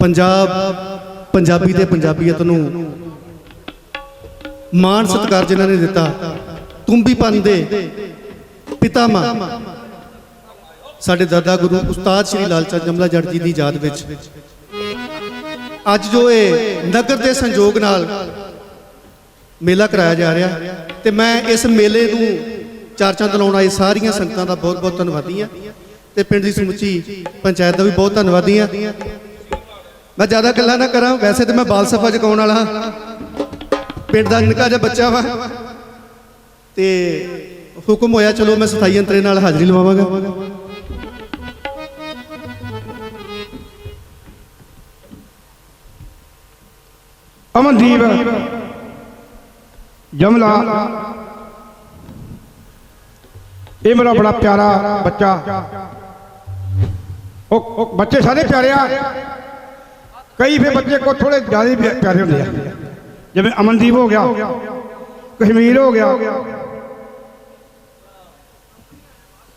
ਪੰਜਾਬ, ਪੰਜਾਬੀ ਤੇ ਪੰਜਾਬੀਅਤ ਨੂੰ ਮਾਣ ਸਤਿਕਾਰ ਜਿਨ੍ਹਾਂ ਨੇ ਦਿੱਤਾ ਤੁੰਬੀਪਨ ਦੇ ਪਿਤਾਮਾ ਸਾਡੇ ਦਾਦਾ ਗੁਰੂ ਉਸਤਾਦ ਸ਼੍ਰੀ ਲਾਲਚੰਦ ਜਮਲਾ ਜੱਟ ਜੀ ਦੀ ਯਾਦ ਵਿੱਚ। ਅੱਜ ਜੋ ਇਹ ਨਗਰ ਦੇ ਸੰਯੋਗ ਨਾਲ ਮੇਲਾ ਕਰਾਇਆ ਜਾ ਰਿਹਾ ਤੇ ਮੈਂ ਇਸ ਮੇਲੇ ਨੂੰ ਚਰਚਾ ਚੰਦ ਲਾਉਣ ਆਏ ਸਾਰੀਆਂ ਸੰਗਤਾਂ ਦਾ ਬਹੁਤ ਬਹੁਤ ਧੰਨਵਾਦੀ ਹਾਂ ਤੇ ਪਿੰਡ ਦੀ ਸਮੁੱਚੀ ਪੰਚਾਇਤ ਦਾ ਵੀ ਬਹੁਤ ਧੰਨਵਾਦੀ ਹਾਂ। ਮੈਂ ਜ਼ਿਆਦਾ ਗੱਲਾਂ ਨਾ ਕਰਾਂ, ਵੈਸੇ ਤੇ ਮੈਂ ਬਾਲ ਸਫਾ ਚਕਾਉਣ ਵਾਲਾ ਪਿੰਡ ਦਾ ਨਿੱਕਾ ਜਿਹਾ ਬੱਚਾ ਵਾ। ਤੇ ਹੁਕਮ ਹੋਇਆ, ਚਲੋ ਮੈਂ ਸਥਾਈ ਅੰਤਰੇ ਨਾਲ ਹਾਜ਼ਰੀ ਲਵਾਵਾਂਗਾ। ਅਮਨਦੀਪ, ਜਮਲਾ। ਇਹ ਮੇਰਾ ਬੜਾ ਪਿਆਰਾ ਬੱਚਾ। ਉਹ ਬੱਚੇ ਸਾਰੇ ਪਿਆਰੇ ਆ। ਕਈ ਫੇ ਬੱਚੇ ਕੋ ਥੋੜੇ ਜ਼ਿਆਦਾ ਪਿਆਰੇ ਹੁੰਦੇ ਆ। ਜਿਵੇਂ ਅਮਨਦੀਪ ਹੋ ਗਿਆ, ਕਸ਼ਮੀਰ ਹੋ ਗਿਆ।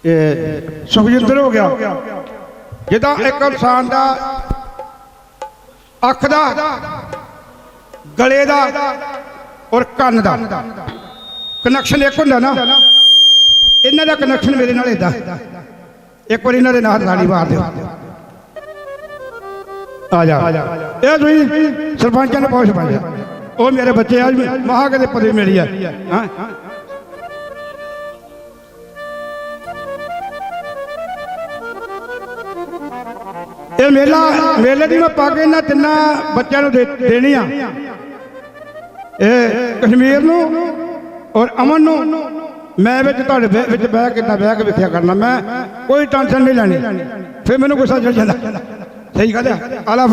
ਇਹ ਸੁਖਜਿੰਦਰ ਹੋ ਗਿਆ। ਜਿੱਦਾਂ ਇੱਕ ਇਨਸਾਨ ਦਾ ਅੱਖ ਦਾ, ਗਲੇ ਦਾ ਔਰ ਕੰਨ ਦਾ ਕਨੈਕਸ਼ਨ ਇੱਕ ਹੁੰਦਾ ਨਾ। ਇਹਨਾਂ ਦਾ ਕਨੈਕਸ਼ਨ ਮੇਰੇ ਨਾਲ ਇਦਾਂ ਇੱਕ ਵਾਰੀ ਇਹਨਾਂ ਦੇ ਨਾਲ ਤਾੜੀ ਮਾਰ ਦਿਓ। ਆ ਜਾ। ਇਹ ਤੁਸੀਂ ਸਰਪੰਚਾਂ ਨੇ ਪਹੁੰਚ ਪਾਇਆ ਉਹ ਮੇਰੇ ਬੱਚੇ ਆ ਮਹਾ ਕਦੇ ਪਦਵੀ ਮਿਲੀ ਆ। ਹਾਂ। ਇਹ ਮੇਲਾ, ਮੇਲੇ ਦੀ ਮੈਂ ਪੱਗ ਇਹਨਾਂ ਤਿੰਨਾਂ ਬੱਚਿਆਂ ਨੂੰ ਦੇਣੀ ਆ। ਇਹ ਕਸ਼ਮੀਰ ਨੂੰ ਔਰ ਅਮਨ ਨੂੰ ਮੈਂ ਵਿੱਚ ਤੁਹਾਡੇ ਵਿੱਚ ਬਹਿ ਕੇ ਨਾ ਬਹਿ ਕੇ ਵੇਖਿਆ ਕਰਨਾ। ਮੈਂ ਕੋਈ ਟੈਨਸ਼ਨ ਨਹੀਂ ਲੈਣੀ। ਫਿਰ ਮੈਨੂੰ ਗੁੱਸਾ ਚੜ ਜਾਂਦਾ। ਸਹੀ ਗੱਲ ਆ ਆਲਾ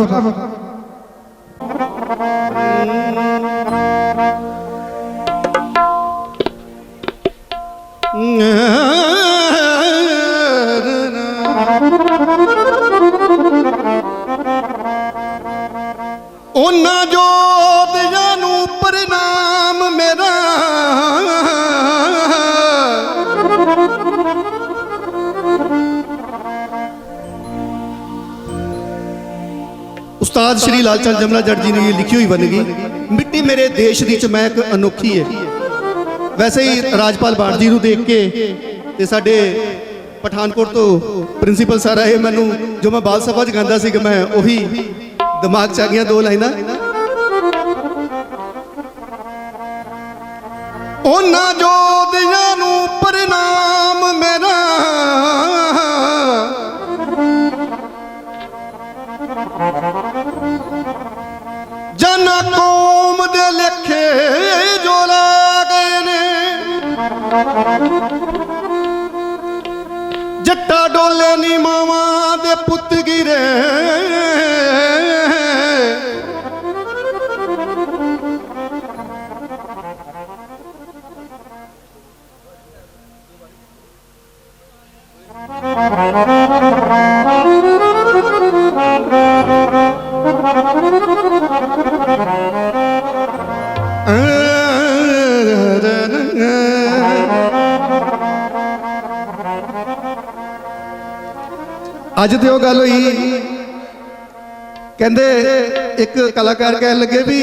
ਉਸਤਾਦ ਸ਼੍ਰੀ ਲਾਲ ਜਮਲਾ ਜੱਟ ਜੀ ਨੇ ਇਹ ਲਿਖੀ ਹੋਈ ਬੰਦਗੀ ਮਿੱਟੀ ਮੇਰੇ ਦੇਸ਼ ਦੀ ਚਮੈਕ ਅਨੋਖੀ ਹੈ ਵੈਸੇ ਹੀ ਰਾਜਪਾਲ ਬਾੜ ਜੀ ਨੂੰ ਦੇਖ ਕੇ ਤੇ ਸਾਡੇ ਪਠਾਨਕੋਟ ਤੋਂ ਪ੍ਰਿੰਸੀਪਲ ਸਰ ਆਏ, ਮੈਨੂੰ ਜੋ ਮੈਂ ਬਾਲ ਸਭਾ ਚ ਗਾਉਂਦਾ ਸੀ ਕਿ ਮੈਂ ਉਹੀ ਦਿਮਾਗ ਚ ਆ ਗਈਆਂ ਦੋ ਲਾਈਨਾਂ। ਉਹਨਾਂ ਜੋਧਿਆਂ ਨੂੰ ਪ੍ਰਣਾਮ ਮੇਰਾ ਜੱਟਾ ਡੋਲੇ ਨੀ ਮਾਵਾਂ ਦੇ ਪੁੱਤ ਗਿਰੇ। ਅੱਜ ਤੇ ਉਹ ਗੱਲ ਹੋਈ। ਕਹਿੰਦੇ ਇੱਕ ਕਲਾਕਾਰ ਕਹਿਣ ਲੱਗੇ ਵੀ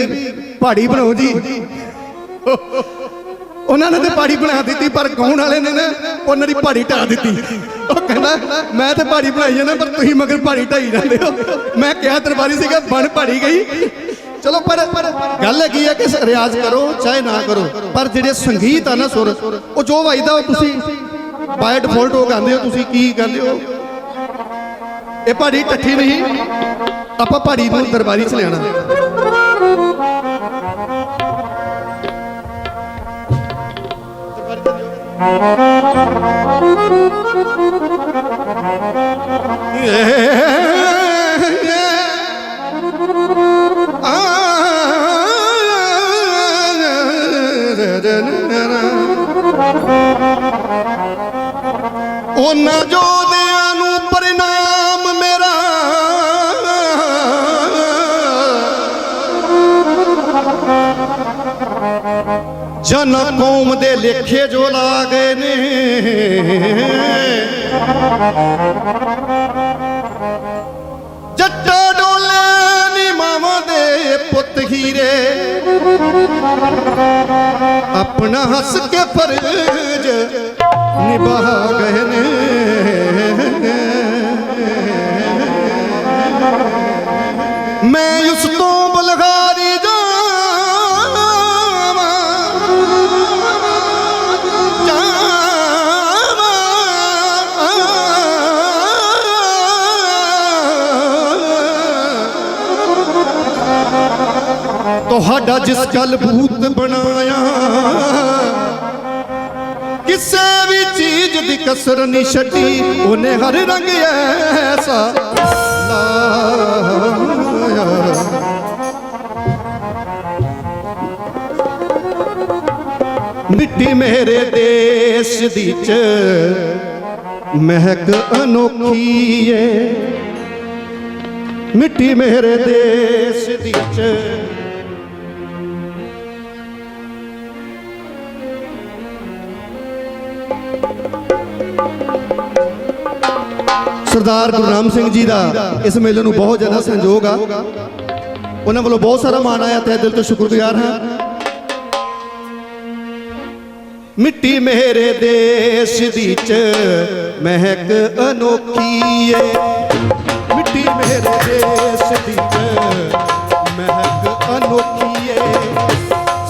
ਪਹਾੜੀ ਬਣਾਓ ਜੀ। ਉਹਨਾਂ ਨੇ ਤੇ ਪਹਾੜੀ ਬਣਾ ਦਿੱਤੀ, ਪਰ ਗਾਉਣ ਵਾਲੇ ਨੇ ਨਾ ਉਹਨਾਂ ਦੀ ਪਹਾੜੀ ਢਾ ਦਿੱਤੀ। ਉਹ ਕਹਿੰਦਾ, ਮੈਂ ਤੇ ਪਹਾੜੀ ਬਣਾਈ ਜਾਂਦਾ ਪਰ ਤੁਸੀਂ ਮਗਰ ਪਹਾੜੀ ਢਾਈ ਜਾਂਦੇ ਹੋ। ਮੈਂ ਕਿਹਾ ਦਰਬਾਰੀ ਸੀਗਾ, ਬਣ ਪਹਾੜੀ ਗਈ। ਚਲੋ, ਪਰ ਪਰ ਗੱਲ ਹੈਗੀ ਹੈ ਕਿ ਰਿਆਜ਼ ਕਰੋ, ਚਾਹੇ ਨਾ ਕਰੋ, ਪਰ ਜਿਹੜੇ ਸੰਗੀਤ ਆ ਨਾ ਸੁਰ, ਉਹ ਜੋ ਵੱਜਦਾ ਉਹ ਤੁਸੀਂ ਬਾਈ ਡਿਫਾਲਟ ਉਹ ਗਾਉਂਦੇ ਹੋ, ਤੁਸੀਂ ਕੀ ਕਰਦੇ ਹੋ? ਇਹ ਪਹਾੜੀ ਟੱਠੀ ਨਹੀਂ ਆਪਾਂ ਪਹਾੜੀ ਨੂੰ ਦਰਬਾਰੀ ਚ ਲਿਆਣਾ ਉਹਨਾਂ ਜੋਧਿਆਂ ਜਨ ਕੌਮ ਦੇ ਲੇਖੇ ਜੋ ਲਾ ਗਏ ਨੇ। ਜੱਟ ਡੋਲੇ ਨੀ ਮਾਵਾਂ ਦੇ ਪੁੱਤ ਹੀਰੇ। ਆਪਣਾ ਹੱਸ ਕੇ ਫਰਜ਼ ਨਿਭਾ ਗਏ ਨੇ। ਮੈਂ ਉਸ ਤੋਂ ਬਲਗਾ ਤੁਹਾਡਾ ਜਿਸ ਕਲ ਭੂਤ ਬਣਾਇਆ, ਕਿਸੇ ਵੀ ਚੀਜ਼ ਦੀ ਕਸਰ ਨਹੀਂ ਛੱਡੀ, ਉਹਨੇ ਹਰ ਰੰਗ ਐਸਾ ਲਾਇਆ। ਮਿੱਟੀ ਮੇਰੇ ਦੇਸ਼ ਦੀ ਚ ਮਹਿਕ ਅਨੋਖੀ ਏ। ਮਿੱਟੀ ਮੇਰੇ ਦੇਸ਼ ਦੀ ਚ ਸਰਦਾਰ ਗੁਰਨਾਮ ਸਿੰਘ ਜੀ ਦਾ ਇਸ ਮੇਲੇ ਨੂੰ ਬਹੁਤ ਜ਼ਿਆਦਾ ਸਹਿਯੋਗ ਆ। ਉਹਨਾਂ ਵੱਲੋਂ ਬਹੁਤ ਸਾਰਾ ਮਾਣ ਆਇਆ ਤੇ ਦਿਲ ਤੋਂ ਸ਼ੁਕਰਗੁਜ਼ਾਰ ਹਾਂ। ਮਿੱਟੀ ਮੇਰੇ ਦੇਸ਼ ਦੀ ਚ ਮਹਿਕ ਅਨੋਖੀ ਏ। ਮਿੱਟੀ ਮੇਰੇ ਦੇਸ਼ ਦੀ ਚ ਮਹਿਕ ਅਨੋਖੀ ਏ।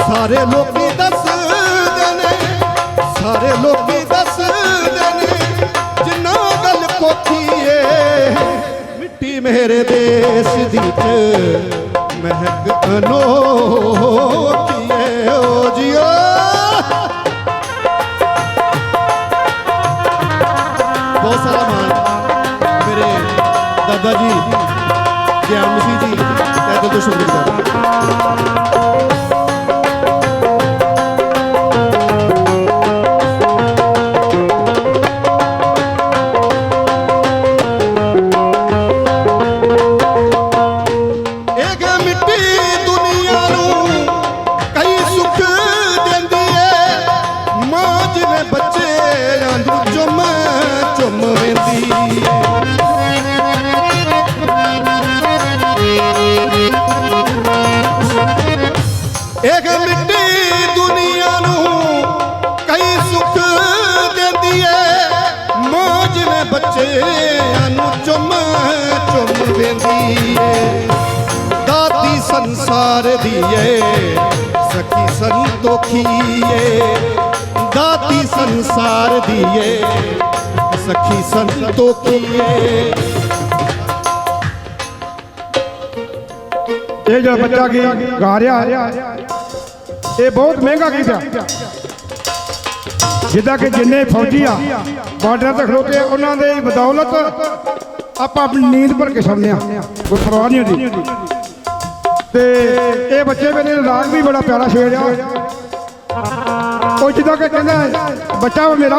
ਸਾਰੇ ਲੋਕੀ ਦੱਸਦੇ ਨੇ, ਸਾਰੇ ਲੋਕੀ ਦੇਸ਼ ਦੀ ਚ ਮਹਿਕ ਅਨੋਖੀ ਏ ਓ ਜੀਓ। ਬਹੁਤ ਸਾਰਾ ਮਾਣ ਮੇਰੇ ਦਾਦਾ ਜੀ ਗਿਆਨ ਮਸੀਹ ਜੀ, ਤਹਿ ਦਿਲ ਤੋਂ ਸ਼ੁਕਰੀਆ। ਇਹ ਵੇਂਦੀ ਏ ਦਾਦੀ ਸੰਸਾਰ ਦੀ ਏ ਸਖੀ ਸੰਤੋਖੀ ਏ ਦਾਦੀ ਸੰਸਾਰ ਦੀ ਏ ਸਖੀ ਸੰਤੋਖੀ ਏ ਇਹ ਜਿਹੜਾ ਬੱਚਾ ਕੀ ਗਾ ਰਿਹਾ, ਇਹ ਬਹੁਤ ਮਹਿੰਗਾ ਕੀਤਾ ਜਿੱਦਾਂ ਕਿ ਜਿੰਨੇ ਫੌਜੀ ਆ, ਬਾਰਡਰ ਤੇ ਖਲੋਤੇ ਉਹਨਾਂ ਦੇ ਬਦੌਲਤ ਆਪਾਂ ਆਪਣੀ ਨੀਂਦ ਭਰ ਕੇ ਸੌਂਦੇ ਆ ਕੋਈ ਪਰਵਾਹ ਨਹੀਂ ਹੁੰਦੀ। ਤੇ ਇਹ ਬੱਚੇ ਮੇਰੇ ਰਾਗ ਵੀ ਬੜਾ ਪਿਆਰਾ ਛੇੜਿਆ ਉਹ ਜਿੱਦਾਂ ਕਿ ਕਹਿੰਦਾ ਬੱਚਾ ਵਾ ਮੇਰਾ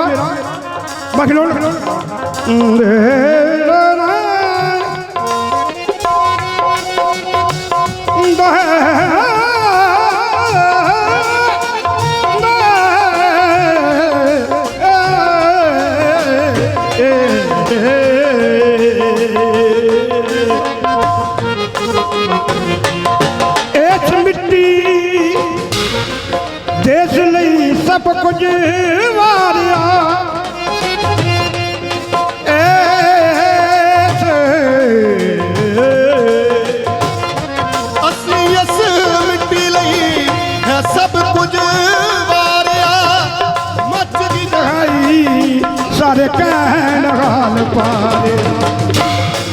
ਮੈਂ ਕੁਝ ਵਾਰਿਆ। ਇਸ ਅਸੀਂ ਇਸ ਮਿੱਟੀ ਲਈ ਹੈ ਸਭ ਕੁਝ ਵਾਰਿਆ। ਮੱਚਦੀ ਦਹਾਈ ਸਾਰੇ ਕਹਿਣ ਹਾਲ ਪਾਰੇ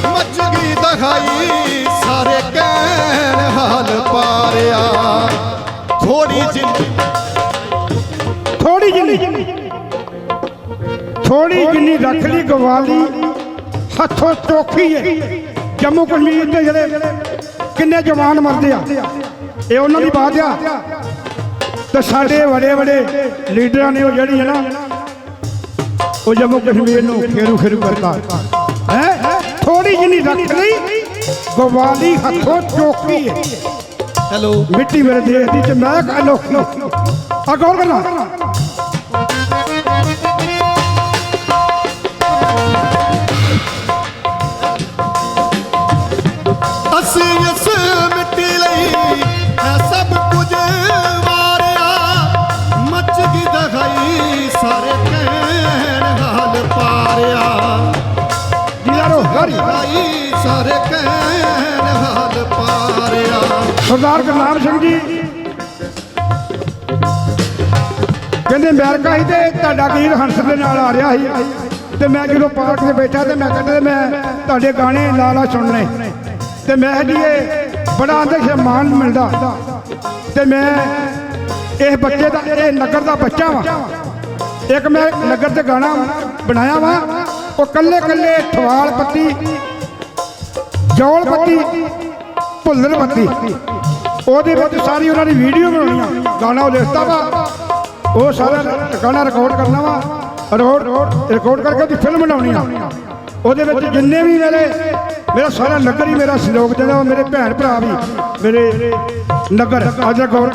ਮੱਚ ਗਈ ਦਹਾਈ, ਸਾਰੇ ਕਹਿਣ ਹਾਲ ਪਾਰਿਆ। ਥੋੜੀ ਜਿਹੀ ਥੋੜੀ ਜਿੰਨੀ ਥੋੜੀ ਜਿੰਨੀ ਰੱਖ ਲਈ ਗਵਾਲੀ। ਹੱਥੋਂ ਚੋਖੀ ਹੈ ਜੰਮੂ ਕਸ਼ਮੀਰ ਦੇ ਜਿਹੜੇ ਕਿੰਨੇ ਜਵਾਨ ਮਰਦੇ ਆ। ਇਹ ਉਹਨਾਂ ਦੀ ਬਾਤ ਆ। ਤੇ ਸਾਡੇ ਵੱਡੇ ਵੱਡੇ ਲੀਡਰਾਂ ਨੇ ਉਹ ਜਿਹੜੀ ਹੈ ਨਾ ਉਹ ਜੰਮੂ ਕਸ਼ਮੀਰ ਨੂੰ ਫੇਰੂ ਫੇਰੂ ਕਰਤਾ। ਹੈ? ਥੋੜੀ ਜਿੰਨੀ ਰੱਖ ਲਈ। ਗਵਾਲੀ ਹੱਥੋਂ ਚੋਖੀ ਹੈ ਹੈਲੋ। ਮਿੱਟੀ ਮੇਰੇ ਦੇਸ਼ ਦੀ ਚ ਮੈਂ ਅਨੋਖੀ ਆ ਗੌਰ ਕਰਨਾ ਸਰਦਾਰ ਗੁਰਨਾਮ ਸਿੰਘ ਜੀ। ਕਹਿੰਦੇ, ਅਮਰੀਕਾ ਹੀ ਤੇ ਤੁਹਾਡਾ ਗੀਤ ਹੰਸ ਦੇ ਨਾਲ ਆ ਰਿਹਾ ਸੀ? ਤੇ ਮੈਂ ਜਦੋਂ ਪਾਰਕ 'ਚ ਬੈਠਾ ਤੇ ਮੈਂ ਕਹਿੰਦਾ, ਮੈਂ ਤੁਹਾਡੇ ਗਾਣੇ ਲਾ ਲਾ ਸੁਣਨੇ। ਤੇ ਮੈਂ ਜੀ, ਇਹ ਬੜਾ ਅੰਦਰ ਸਨਮਾਨ ਮਿਲਦਾ। ਤੇ ਮੈਂ ਇਹ ਬੱਚੇ ਦਾ, ਇਹ ਨਗਰ ਦਾ ਬੱਚਾ ਵਾਂ। ਇੱਕ ਮੈਂ ਨਗਰ ਤੇ ਗਾਣਾ ਬਣਾਇਆ ਵਾਂ। ਉਹ ਕੱਲੇ ਕੱਲੇ ਠਵਾਲ ਪੱਤੀ, ਜੌਲ ਪੱਤੀ, ਭੁੱਲਰ ਪੱਤੀ। ਉਹਦੇ ਵਿੱਚ ਸਾਰੀ ਉਹਨਾਂ ਦੀ ਵੀਡੀਓ ਬਣਾਉਣੀ ਆ। ਗਾਣਾ ਉਹ ਲਿਖਤਾ ਵਾ। ਉਹ ਸਾਰਾ ਗਾਣਾ ਰਿਕਾਰਡ ਕਰਨਾ ਵਾ। ਰਿਕਾਰਡ ਰਿਕਾਰਡ ਕਰਕੇ ਉਹਦੀ ਫਿਲਮ ਬਣਾਉਣੀ ਆ। ਉਹਦੇ ਵਿੱਚ ਜਿੰਨੇ ਵੀ ਮੇਰੇ ਮੇਰਾ ਸਾਰਾ ਨਗਰ ਹੀ ਮੇਰਾ ਸਹਿਯੋਗ ਦਿੰਦਾ ਵਾ। ਮੇਰੇ ਭੈਣ ਭਰਾ ਵੀ, ਮੇਰੇ ਨਗਰ। ਅੱਜ ਗੌਰ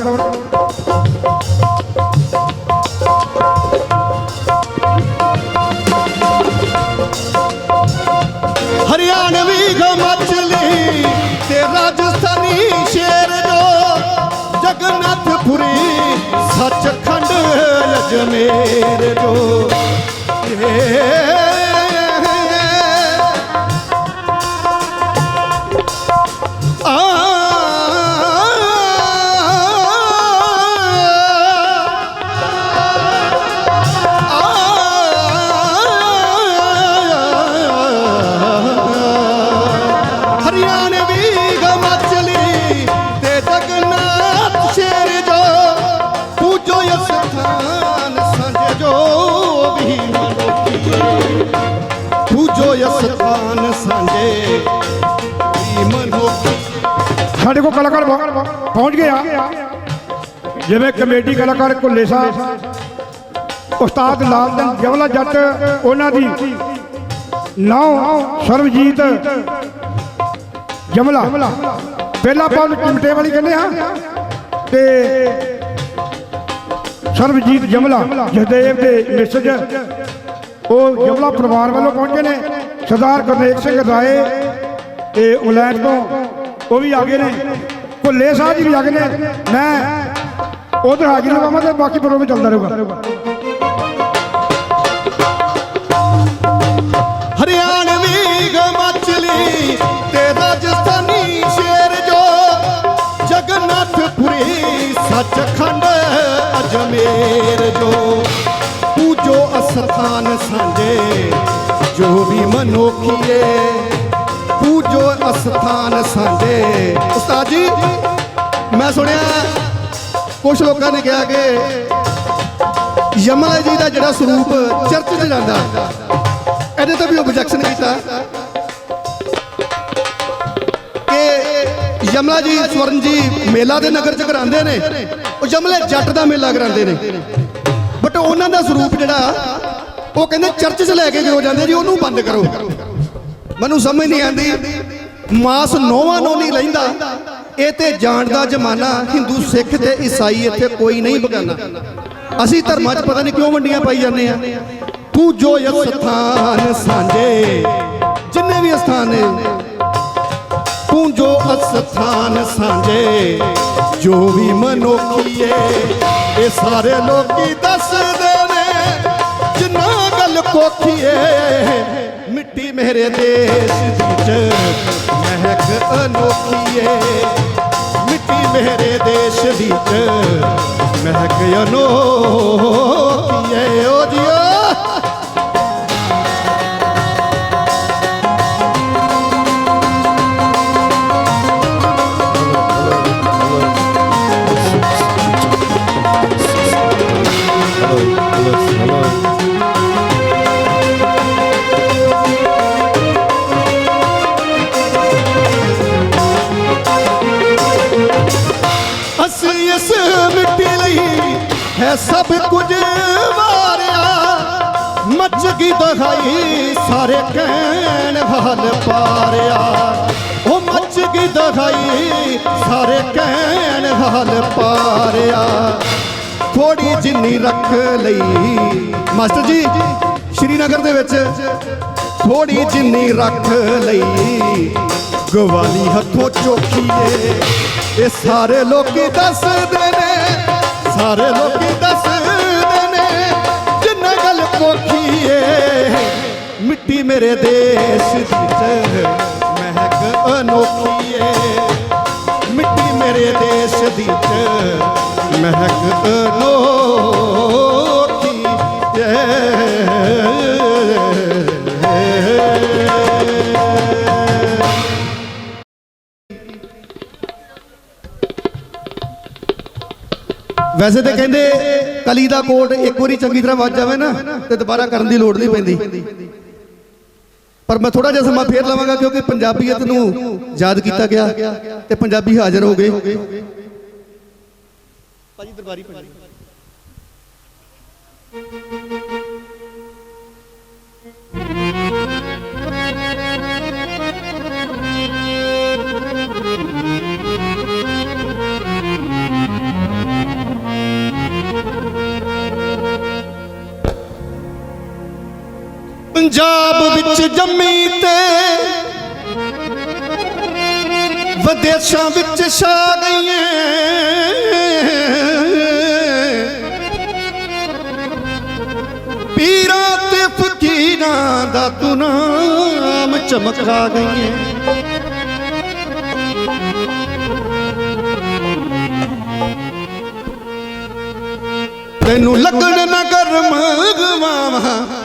ਹਰਿਆਣਵੀ ਗਮਚਲੀ ਜਗਨਨਾਥਪੁਰੀ ਸੱਚਖੰਡ ਅਜਮੇਰ ਜੋ ਏ ਸਾਡੇ ਕੋਲ ਕਲਾਕਾਰ ਪਹੁੰਚ ਗਏ ਆ। ਜਿਵੇਂ ਕਮੇਡੀ ਕਲਾਕਾਰ ਭੁੱਲੇ ਸਾਹਿਬ ਉਸਤਾਦ ਲਾਲ ਸਿੰਘ ਜਵਲਾ ਜੱਟ, ਉਹਨਾਂ ਦੀ ਨੌ ਸਰਵਜੀਤ ਜਮਲਾ। ਪਹਿਲਾਂ ਆਪਾਂ ਉਹਨੂੰ ਚਿਮਟੇ ਵਾਲੀ ਕਹਿੰਦੇ ਆ ਤੇ ਸਰਵਜੀਤ ਜਮਲਾ ਜਹਦੇਵ ਦੇ ਮੈਸੇਜ, ਉਹ ਜਮਲਾ ਪਰਿਵਾਰ ਵੱਲੋਂ ਪਹੁੰਚੇ ਨੇ। ਸਰਦਾਰ ਗੁਰਨੇਕ ਸਿੰਘ ਰਾਏ ਤੇ ਇੰਗਲੈਂਡ ਤੋਂ ਉਹ ਵੀ ਆ ਗਏ ਨੇ। ਭੁੱਲੇ ਸਾਹਿਬ ਜੀ ਵੀ ਆ ਗਏ ਨੇ। ਮੈਂ ਉਧਰ ਹਾਜ਼ਰ ਹੋਵਾਂ ਤੇ ਬਾਕੀ ਪ੍ਰੋਗਰਾਮ ਚੱਲਦਾ ਰਹੂਗਾ। ਹਰਿਆਣਵੀ ਗਮਚਲੀ ਤੇ ਰਾਜਸਥਾਨੀ ਸ਼ੇਰ ਜੋ ਜਗਨਨਾਥਪੁਰੀ ਸੱਚਖੰਡ ਅਜਮੇਰ ਜੋ। ਪੂਜੋ ਅਸਥਾਨ ਸਾਂਝੇ, ਜੋ ਵੀ ਮਨੋਖੀਏ ਪੂਜੋ ਅਸਥਾਨ ਸਾਂਝੇ ਉਸਤਾਦ ਜੀ, ਮੈਂ ਸੁਣਿਆ ਕੁਝ ਲੋਕਾਂ ਨੇ ਕਿਹਾ ਕਿ ਯਮਲਾ ਜੀ ਦਾ ਜਿਹੜਾ ਸਰੂਪ ਚਰਚ 'ਚ ਜਾਂਦਾ, ਇਹਦੇ ਤੇ ਵੀ ਆਬਜੈਕਸ਼ਨ ਕੀਤਾ ਕਿ ਯਮਲਾ ਜੀ ਸਵਰਨ ਜੀ ਮੇਲਾ ਦੇ ਨਗਰ 'ਚ ਕਰਾਉਂਦੇ ਨੇ, ਉਹ ਯਮਲੇ ਜੱਟ ਦਾ ਮੇਲਾ ਕਰਾਉਂਦੇ ਨੇ। ਬਟ ਉਹਨਾਂ ਦਾ ਸਰੂਪ ਜਿਹੜਾ, ਉਹ ਕਹਿੰਦੇ ਚਰਚ 'ਚ ਲੈ ਕੇ ਕਿਉਂ ਜਾਂਦੇ ਜੀ, ਉਹਨੂੰ ਬੰਦ ਕਰੋ। ਮੈਨੂੰ ਸਮਝ ਨਹੀਂ ਆਉਂਦੀ। ਮਾਸ ਨੋਵਾਂ ਨੋ ਨਹੀਂ ਲੈਂਦਾ। ਇਹ ਤੇ ਜਾਣ ਦਾ ਜ਼ਮਾਨਾ ਹਿੰਦੂ ਸਿੱਖ ਤੇ ਈਸਾਈ ਇੱਥੇ ਕੋਈ ਨਹੀਂ ਬਗਾਨਾ। ਅਸੀਂ ਧਰਮਾਂ 'ਚ ਪਤਾ ਨਹੀਂ ਕਿਉਂ ਵੰਡੀਆਂ ਪਾਈ ਜਾਂਦੇ ਆ। ਪੂਜੋ ਅਸਥਾਨ ਸਾਂਝੇ, ਜਿੰਨੇ ਵੀ ਅਸਥਾਨ ਨੇ ਪੂਜੋ ਅਸਥਾਨ ਸਾਂਝੇ, ਜੋ ਵੀ ਮਨੋਖੀਏ ਇਹ ਸਾਰੇ ਲੋਕੀ ਦੱਸਦੇ ਨੇ। ਜਿੰਨਾ ਗੱਲ ਕੋਖੀਏ ਮਿੱਟੀ ਮੇਰੇ ਦੇਸ਼ ਦੀ ਚ ਮਹਿਕ ਅਨੋਖੀਏ ਮਿੱਟੀ ਮੇਰੇ ਦੇਸ਼ ਦੀ ਚ ਮਹਿਕ ਅਨੋਖੀਏ ਹੈ ਸਭ ਕੁਝ ਵਾਰਿਆ। ਮੱਚ ਗਈ ਦਹਾਈ ਸਾਰੇ ਕਹਿਣ ਹਾਲ ਪਾਰਿਆ। ਉਹ ਮੱਚ ਗਈ ਦਹਾਈ ਸਾਰੇ ਕਹਿਣ ਹਾਲ ਪਾਰਿਆ। ਥੋੜੀ ਜਿੰਨੀ ਰੱਖ ਲਈ ਮਾਸਟਰ ਜੀ, ਸ਼੍ਰੀਨਗਰ ਦੇ ਵਿੱਚ ਥੋੜੀ ਜਿੰਨੀ ਰੱਖ ਲਈ। ਗਵਾਲੀ ਹੱਥੋਂ ਚੋਖੀਏ, ਇਹ ਸਾਰੇ ਲੋਕੀ ਦੱਸਦੇ ਨੇ। ਸਾਰੇ ਲੋਕੀ ਦੱਸਦੇ ਨੇ, ਜਿੰਨਾ ਗੱਲ ਕੋਖੀ ਮਿੱਟੀ ਮਿੱਟੀ ਮੇਰੇ ਦੇਸ਼ ਦੀ ਚ ਮਹਿਕ ਅਨੋਖੀ ਏ ਮਿੱਟੀ ਮੇਰੇ ਦੇਸ਼ ਦੀ ਚ ਮਹਿਕ ਅਨੋਖੀ ਏ ਵੈਸੇ ਤੇ ਕਹਿੰਦੇ ਕਲੀ ਦਾ ਕੋਟ ਇੱਕ ਵਾਰੀ ਚੰਗੀ ਤਰ੍ਹਾਂ ਵੱਜ ਜਾਵੇ ਨਾ, ਤੇ ਦੁਬਾਰਾ ਕਰਨ ਦੀ ਲੋੜ ਨਹੀਂ ਪੈਂਦੀ। ਪਰ ਮੈਂ ਥੋੜਾ ਜਿਹਾ ਸਮਾਂ ਫੇਰ ਲਵਾਂਗਾ, ਕਿਉਂਕਿ ਪੰਜਾਬੀਅਤ ਨੂੰ ਯਾਦ ਕੀਤਾ ਗਿਆ ਤੇ ਪੰਜਾਬੀ ਹਾਜ਼ਰ ਹੋ ਗਏ। ਭਾਜੀ, ਦਰਬਾਰੀ ਭਾਜੀ। ਪੰਜਾਬ ਵਿੱਚ ਜੰਮੀ ਤੇ ਵਿਦੇਸ਼ਾਂ ਵਿੱਚ ਛਾ ਗਈਆਂ। ਪੀਰਾਂ ਤੇ ਫਕੀਰਾਂ ਦਾ ਤੂੰ ਨਾਮ ਚਮਕਾ ਗਈਆਂ। ਤੈਨੂੰ ਲੱਗਣ ਨਾ ਗਰਮ ਗਵਾਵਾਂ।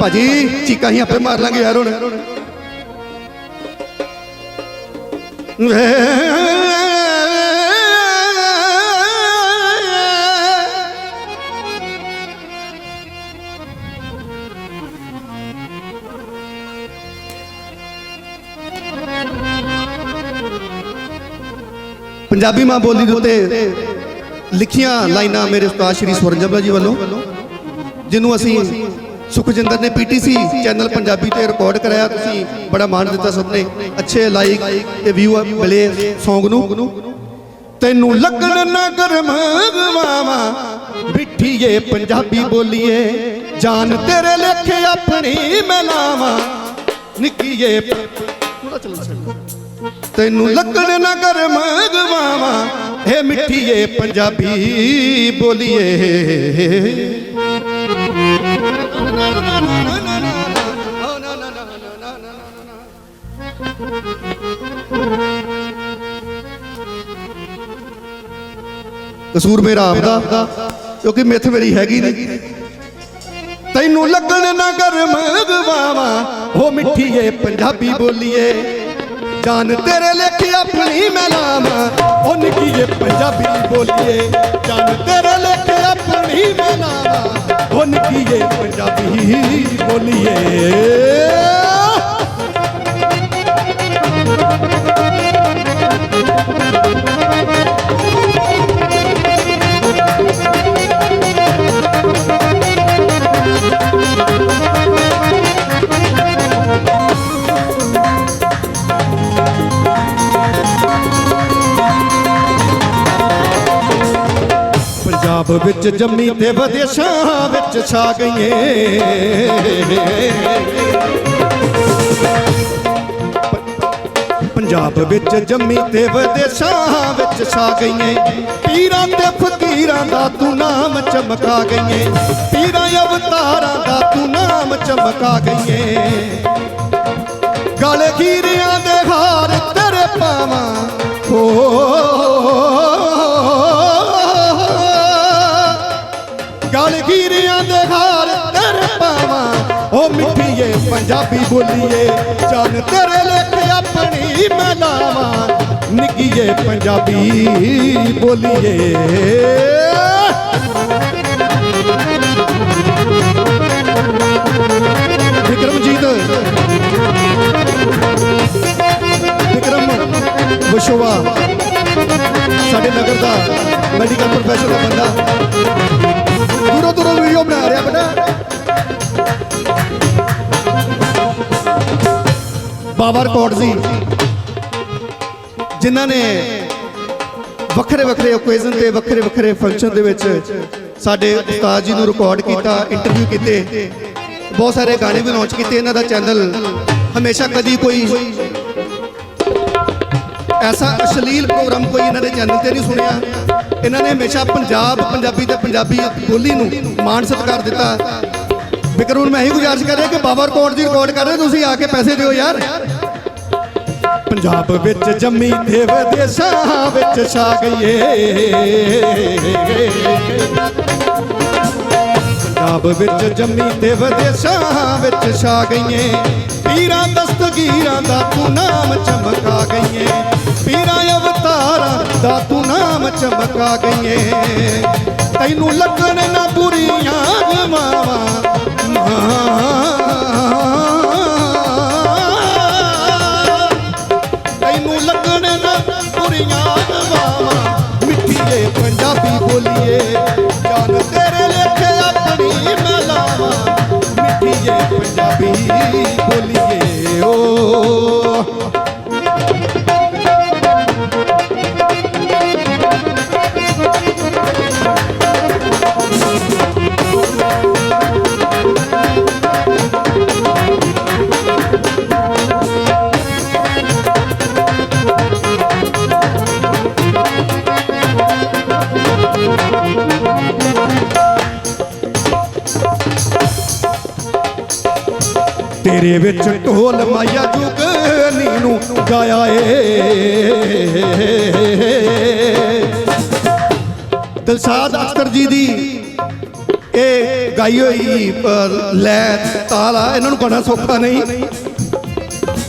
ਭਾਜੀ ਚੀਕਾਂ ਹੀ ਆਪੇ ਮਾਰ ਲਾਂਗੇ ਯਾਰ ਹੁਣ। ਪੰਜਾਬੀ ਮਾਂ ਬੋਲੀ ਦੇ ਉੱਤੇ ਲਿਖੀਆਂ ਲਾਈਨਾਂ ਮੇਰੇ ਉਸਤਾਦ ਸ਼੍ਰੀ ਸਵਰਨਜਬਲਾ ਜੀ ਵੱਲੋਂ, ਜਿਹਨੂੰ ਅਸੀਂ ਸੁਖਜਿੰਦਰ ਨੇ ਪੀਟੀਸੀ ਚੈਨਲ ਪੰਜਾਬੀ ਤੇ ਰਿਕਾਰਡ ਕਰਾਇਆ, ਤੁਸੀਂ ਬੜਾ ਮਾਣ ਦਿੱਤਾ ਸਭ ਨੇ। ਅੱਛੇ ਲਾਈਕ ਤੇ ਵਿਊ ਮਿਲੇ Song ਨੂੰ। ਤੈਨੂੰ ਲੱਗਣ ਨਾ ਗਰਮ ਗਵਾਵਾ ਬਿਠੀਏ ਪੰਜਾਬੀ ਬੋਲੀਏ। ਜਾਨ ਤੇਰੇ ਲੇਖੇ ਆਪਣੀ ਮਿਲਾਵਾ ਨਿੱਕੀਏ ਥੋੜਾ ਚੱਲਣਾ ਤੈਨੂੰ ਲੱਗਣ ਨਾ ਗਰਮ ਗਵਾਵਾ ਇਹ ਮਿੱਠੀਏ ਪੰਜਾਬੀ ਬੋਲੀਏ। ਕਸੂਰ ਮੇਰਾ ਆਪਦਾ ਕਿਉਂਕਿ ਮਿੱਥ ਮੇਰੀ ਹੈਗੀ ਨਹੀਂ। ਤੈਨੂੰ ਲੱਗਣ ਨਾ ਗਰਮ ਗਵਾਵਾ ਉਹ ਮਿੱਠੀਏ ਪੰਜਾਬੀ ਬੋਲੀਏ। ਜਾਨ ਤੇਰੇ ਲੇਖੇ ਆਪਣੀ ਮੈਂ ਲਾਵਾਂ ਉਹ ਨਿੱਕੀਏ ਪੰਜਾਬੀ ਬੋਲੀਏ? ਜਾਨ ਤੇਰੇ ਲੇਖੇ ਆਪਣੀ ਮੈਂ ਲਾਵਾਂ ਉਹ ਨਿੱਕੀਏ ਪੰਜਾਬੀ ਬੋਲੀਏ? ਪੰਜਾਬ ਵਿੱਚ ਜੰਮੀ ਤੇ ਵਿਦੇਸ਼ਾਂ ਵਿੱਚ ਛਾ ਗਈਏ। ਪੰਜਾਬ ਵਿੱਚ ਜੰਮੀ ਤੇ ਵਿਦੇਸ਼ਾਂ ਵਿੱਚ ਛਾ ਗਈਏ। ਪੀਰਾਂ ਤੇ ਫਕੀਰਾਂ ਦਾ ਤੂੰ ਨਾਮ ਚਮਕਾ ਗਈਏ। ਪੀਰਾਂ ਅਵਤਾਰਾਂ ਦਾ ਤੂੰ ਨਾਮ ਚਮਕਾ ਗਈਏ। ਗਲ ਖੀਰਿਆਂ ਦੇ ਪੰਜਾਬੀ ਬੋਲੀਏ। ਜਾਨ ਤੇਰੇ ਲੇਖ ਆਪਣੀ ਮੈਂ ਲਾਵਾਂ। ਨਿੱਕੀਏ ਪੰਜਾਬੀ ਬੋਲੀਏ। ਵਿਕਰਮਜੀਤ। ਵਿਕਰਮ ਵਿਸ਼ਵਾ। ਸਾਡੇ ਨਗਰ ਦਾ ਮੈਡੀਕਲ ਪ੍ਰੋਫੈਸਰ ਦਾ ਬੰਦਾ। ਦੂਰੋਂ ਦੂਰੋਂ ਵੀਡੀਓ ਬਣਾ ਰਿਹਾ ਬੇਟਾ ਬਾਬਾ ਰਿਕਾਰਡ ਸੀ ਜਿਨ੍ਹਾਂ ਨੇ ਵੱਖਰੇ ਵੱਖਰੇ ਓਕੇਜ਼ਨ ਤੇ ਵੱਖਰੇ ਵੱਖਰੇ ਫੰਕਸ਼ਨ ਦੇ ਵਿੱਚ ਸਾਡੇ ਉਸਤਾਦ ਜੀ ਨੂੰ ਰਿਕਾਰਡ ਕੀਤਾ ਇੰਟਰਵਿਊ ਕੀਤੇ। ਬਹੁਤ ਸਾਰੇ ਗਾਣੇ ਵੀ ਲਾਂਚ ਕੀਤੇ। ਇਹਨਾਂ ਦਾ ਚੈਨਲ ਹਮੇਸ਼ਾ ਕਦੀ ਕੋਈ ਐਸਾ ਅਸ਼ਲੀਲ ਪ੍ਰੋਗਰਾਮ ਕੋਈ ਇਹਨਾਂ ਦੇ ਚੈਨਲ ਤੇ ਨਹੀਂ ਸੁਣਿਆ। ਇਹਨਾਂ ਨੇ ਹਮੇਸ਼ਾ ਪੰਜਾਬ, ਪੰਜਾਬੀ ਤੇ ਪੰਜਾਬੀ ਬੋਲੀ ਨੂੰ ਮਾਣ ਸਤਿਕਾਰ ਦਿੱਤਾ। ਬਿਕਰੂਨ ਮੈਂ ਹੀ ਗੁਜ਼ਾਰਿਸ਼ ਕਰ ਰਿਹਾ ਕਿ ਬਾਬਾ ਰਿਕਾਰਡ ਦੀ ਰਿਕਾਰਡ ਕਰ ਰਹੇ, ਤੁਸੀਂ ਆ ਕੇ ਪੈਸੇ ਦਿਓ ਯਾਰ। ਪੰਜਾਬ ਵਿੱਚ ਜੰਮੀ ਤੇ ਵਿਦੇਸ਼ਾਂ ਵਿੱਚ ਛਾ ਗਈਏ ਪੰਜਾਬ ਵਿੱਚ ਜੰਮੀ ਤੇ ਵਿਦੇਸ਼ਾਂ ਵਿੱਚ ਛਾ ਗਈਏ ਪੀਰਾਂ ਦਸਤਗੀਰਾਂ ਦਾ ਤੂੰ ਨਾਮ ਚਮਕਾ ਗਈਏ। ਪੀਰਾਂ ਅਵਤਾਰਾਂ ਦਾ ਤੂੰ ਨਾਮ ਚਮਕਾ ਗਈਏ। ਤੈਨੂੰ ਲੱਗਣ ਨਾ ਬੁਰੀਆਂ ਮਾਵਾਂ ਤੈਨੂੰ ਲੱਗਣ ਨਾ ਬੁਰੀਆਂ ਨਵਾਵਾਂ ਮਿੱਠੀਏ ਪੰਜਾਬੀ ਬੋਲੀਏ। ਜਾਨ ਤੇਰੇ ਲੇਖੇ ਆਪਣੀ ਮਲਾਵਾ ਮਿੱਠੀਏ ਪੰਜਾਬੀ ਬੋਲੀਏ। ਓ ਤੇਰੇ ਵਿੱਚ ਢੋਲ ਮਾਇਆ ਜੁਗਨੀ ਨੂੰ ਗਾਇਆ ਏ। ਦਿਲਸ਼ਾਦ ਅਖਤਰ ਜੀ ਦੀ ਇਹ ਗਾਈ ਹੋਈ ਲੈ ਤਾਲ ਆ। ਇਹਨਾਂ ਨੂੰ ਗਾਣਾ ਸੌਖਾ ਨਹੀਂ।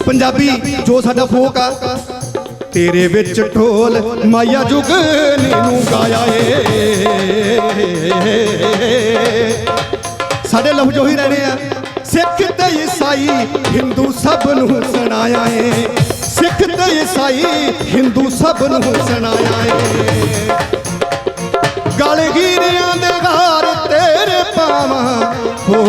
ਪੰਜਾਬੀ ਜੋ ਸਾਡਾ ਫੋਕ ਆ, ਤੇਰੇ ਵਿੱਚ ਢੋਲ ਮਾਇਆ ਜੁਗਨੀ ਨੂੰ ਗਾਇਆ ਏ। ਸਾਡੇ ਲਫ਼ਜ਼ ਉਹੀ ਰਹਿਣੇ ਆ। ਈਸਾਈ, ਹਿੰਦੂ ਸਭ ਨੂੰ ਸੁਣਾਇਆ ਏ ਸਿੱਖ ਤੇ ਈਸਾਈ, ਹਿੰਦੂ ਸਭ ਨੂੰ ਸੁਣਾਇਆ ਏ ਗਲ ਗੀਰਿਆਂ ਦੇ ਘਰ ਤੇਰੇ ਪਾਵਾਂ। ਹੋ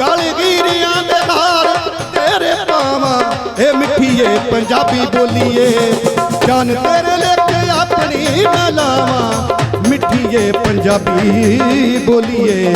ਗਲ ਦੇ ਘਰ ਤੇਰੇ ਪਾਵਾਂ। ਇਹ ਮਿੱਠੀਏ ਪੰਜਾਬੀ ਬੋਲੀਏ। ਜਾਨ ਤੇਰੇ ਲੈ ਕੇ ਆਪਣੀ ਮਲਾਵਾਂ ਮਿੱਠੀਏ ਪੰਜਾਬੀ ਬੋਲੀਏ।